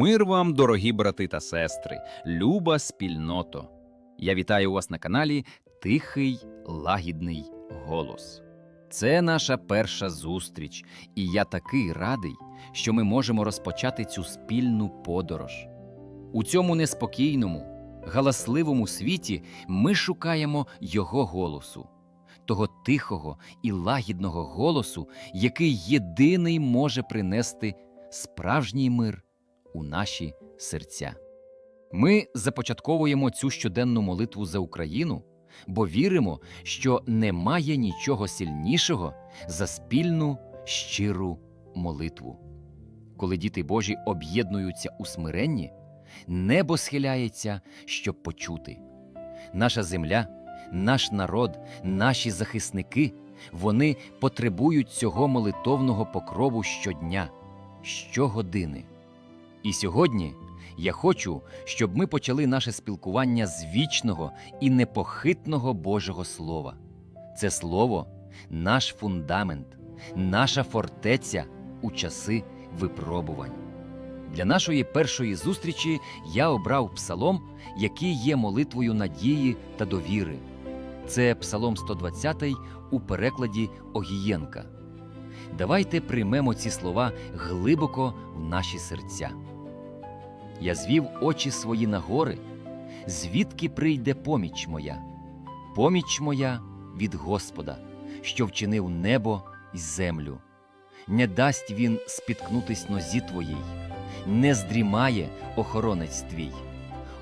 Мир вам, дорогі брати та сестри, люба спільното. Я вітаю вас на каналі Тихий Лагідний Голос. Це наша перша зустріч, і я такий радий, що ми можемо розпочати цю спільну подорож. У цьому неспокійному, галасливому світі ми шукаємо Його голосу, того тихого і лагідного голосу, який єдиний може принести справжній мир у наші серця. Ми започатковуємо цю щоденну молитву за Україну, бо віримо, що немає нічого сильнішого за спільну щиру молитву. Коли діти Божі об'єднуються у смиренні, небо схиляється, щоб почути. Наша земля, наш народ, наші захисники вони потребують цього молитовного покрову щодня, щогодини. І сьогодні я хочу, щоб ми почали наше спілкування з вічного і непохитного Божого Слова. Це слово наш фундамент, наша фортеця у часи випробувань. Для нашої першої зустрічі я обрав псалом, який є молитвою надії та довіри. Це Псалом 120 у перекладі Огієнка. Давайте приймемо ці слова глибоко в наші серця. Я звів очі свої на гори, звідки прийде поміч моя, поміч моя від Господа, що вчинив небо й землю. Не дасть він спіткнутись нозі твоїй, не здрімає охоронець твій.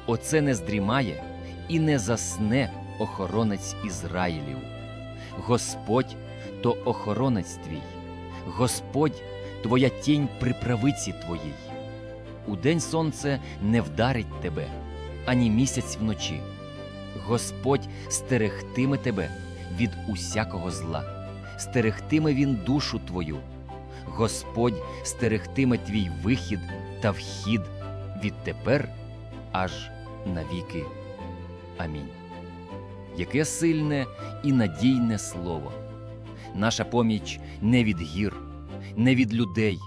Оце не здрімає і не засне охоронець Ізраїлів. Господь то охоронець твій, Господь твоя тінь при правиці твоїй. Удень сонце не вдарить тебе, ані місяць вночі. Господь стерегтиме тебе від усякого зла, стерегтиме він душу твою. Господь стерегтиме твій вихід та вхід відтепер аж навіки. Амінь. Яке сильне і надійне слово. Наша поміч не від гір, не від людей,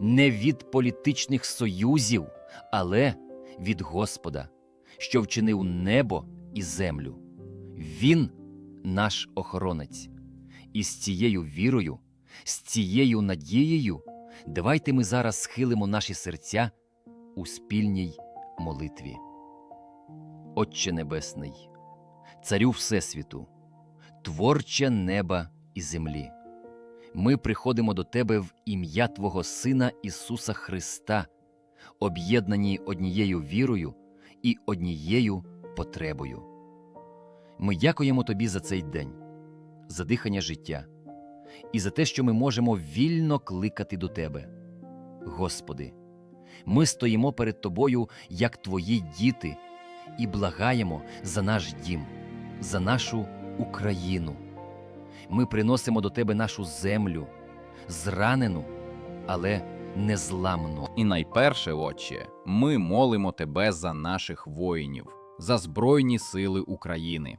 не від політичних союзів, але від Господа, що вчинив небо і землю. Він наш охоронець. І з цією вірою, з цією надією, давайте ми зараз схилимо наші серця у спільній молитві. Отче Небесний, Царю Всесвіту, творче неба і землі. Ми приходимо до Тебе в ім'я Твого Сина Ісуса Христа, об'єднані однією вірою і однією потребою. Ми дякуємо Тобі за цей день, за дихання життя і за те, що ми можемо вільно кликати до Тебе. Господи, ми стоїмо перед Тобою як Твої діти і благаємо за наш дім, за нашу Україну. Ми приносимо до Тебе нашу землю, зранену, але незламну. І найперше, Отче, ми молимо Тебе за наших воїнів, за Збройні сили України,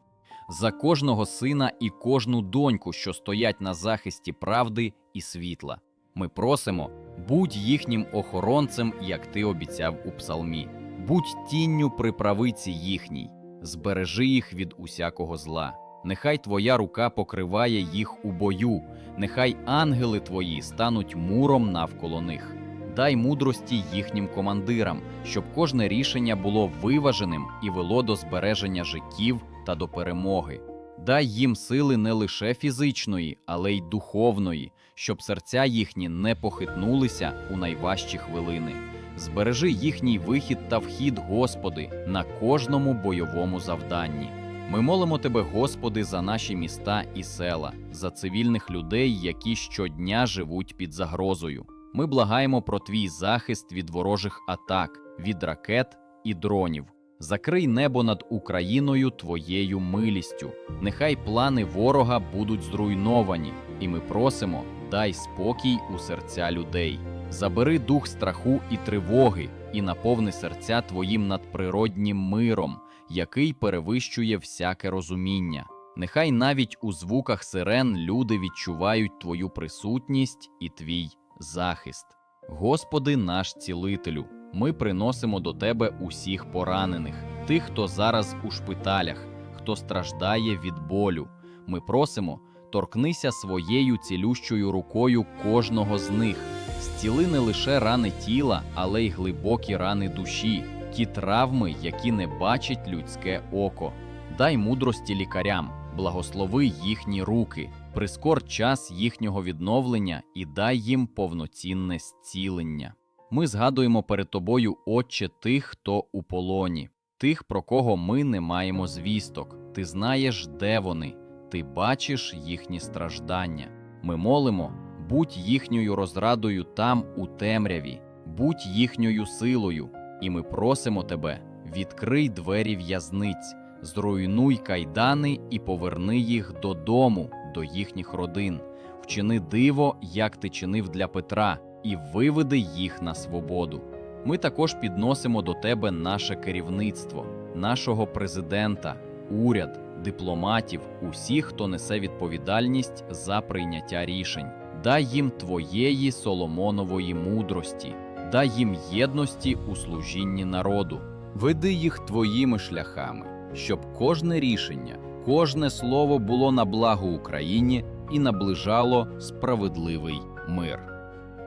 за кожного сина і кожну доньку, що стоять на захисті правди і світла. Ми просимо, будь їхнім охоронцем, як ти обіцяв у псалмі, будь тінню при правиці їхній, збережи їх від усякого зла. Нехай твоя рука покриває їх у бою, нехай ангели твої стануть муром навколо них. Дай мудрості їхнім командирам, щоб кожне рішення було виваженим і вело до збереження життів та до перемоги. Дай їм сили не лише фізичної, але й духовної, щоб серця їхні не похитнулися у найважчі хвилини. Збережи їхній вихід та вхід, Господи, на кожному бойовому завданні. Ми молимо Тебе, Господи, за наші міста і села, за цивільних людей, які щодня живуть під загрозою. Ми благаємо про Твій захист від ворожих атак, від ракет і дронів. Закрий небо над Україною Твоєю милістю. Нехай плани ворога будуть зруйновані, і ми просимо, дай спокій у серця людей. Забери дух страху і тривоги, і наповни серця Твоїм надприроднім миром, який перевищує всяке розуміння. Нехай навіть у звуках сирен люди відчувають Твою присутність і Твій захист. Господи наш цілителю, ми приносимо до тебе усіх поранених, тих, хто зараз у шпиталях, хто страждає від болю. Ми просимо, торкнися своєю цілющою рукою кожного з них. Зціли не лише рани тіла, але й глибокі рани душі, ті травми, які не бачить людське око. Дай мудрості лікарям, благослови їхні руки, прискор час їхнього відновлення і дай їм повноцінне зцілення. Ми згадуємо перед тобою, Отче, тих, хто у полоні, тих, про кого ми не маємо звісток. Ти знаєш, де вони, ти бачиш їхні страждання. Ми молимо, будь їхньою розрадою там, у темряві, будь їхньою силою, і ми просимо тебе, відкрий двері в'язниць, зруйнуй кайдани і поверни їх додому, до їхніх родин. Вчини диво, як ти чинив для Петра, і виведи їх на свободу. Ми також підносимо до тебе наше керівництво, нашого президента, уряд, дипломатів, усіх, хто несе відповідальність за прийняття рішень. Дай їм твоєї Соломонової мудрості, дай їм єдності у служінні народу. Веди їх твоїми шляхами, щоб кожне рішення, кожне слово було на благо Україні і наближало справедливий мир.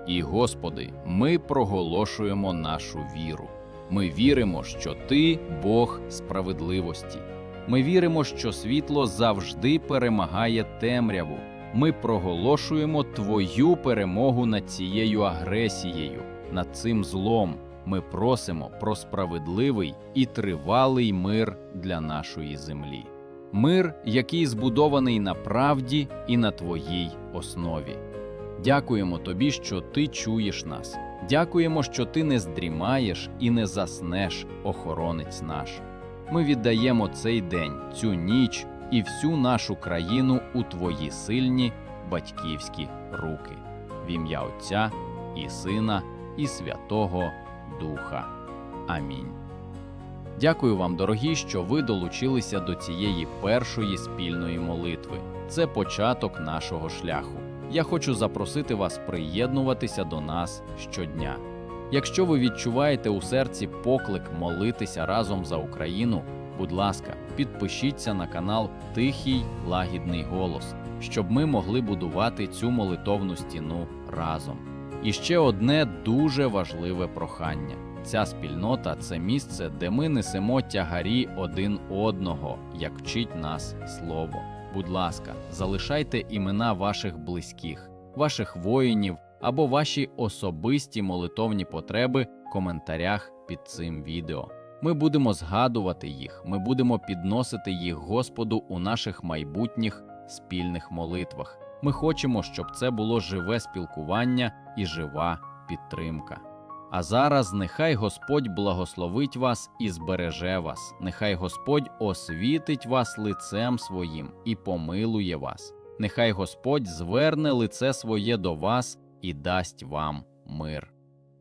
І, Господи, ми проголошуємо нашу віру. Ми віримо, що Ти Бог справедливості. Ми віримо, що світло завжди перемагає темряву. Ми проголошуємо Твою перемогу над цією агресією, над цим злом. Ми просимо про справедливий і тривалий мир для нашої землі. Мир, який збудований на правді і на Твоїй основі. Дякуємо тобі, що ти чуєш нас. Дякуємо, що ти не здрімаєш і не заснеш, охоронець наш. Ми віддаємо цей день, цю ніч і всю нашу країну у твої сильні батьківські руки. В ім'я Отця і Сина, і Святого Духа. Амінь. Дякую вам, дорогі, що ви долучилися до цієї першої спільної молитви. Це початок нашого шляху. Я хочу запросити вас приєднуватися до нас щодня. Якщо ви відчуваєте у серці поклик молитися разом за Україну, будь ласка, підпишіться на канал Тихий Лагідний Голос, щоб ми могли будувати цю молитовну стіну разом. І ще одне дуже важливе прохання. Ця спільнота це місце, де ми несемо тягарі один одного, як вчить нас слово. Будь ласка, залишайте імена ваших близьких, ваших воїнів або ваші особисті молитовні потреби в коментарях під цим відео. Ми будемо згадувати їх, ми будемо підносити їх Господу у наших майбутніх спільних молитвах. Ми хочемо, щоб це було живе спілкування і жива підтримка. А зараз нехай Господь благословить вас і збереже вас, нехай Господь освітить вас лицем своїм і помилує вас. Нехай Господь зверне лице своє до вас і дасть вам мир.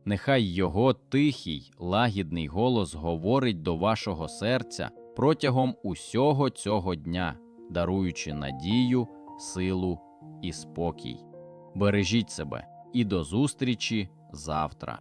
Нехай Його тихий, лагідний голос говорить до вашого серця протягом усього цього дня, даруючи надію, силу і спокій. Бережіть себе і до зустрічі завтра.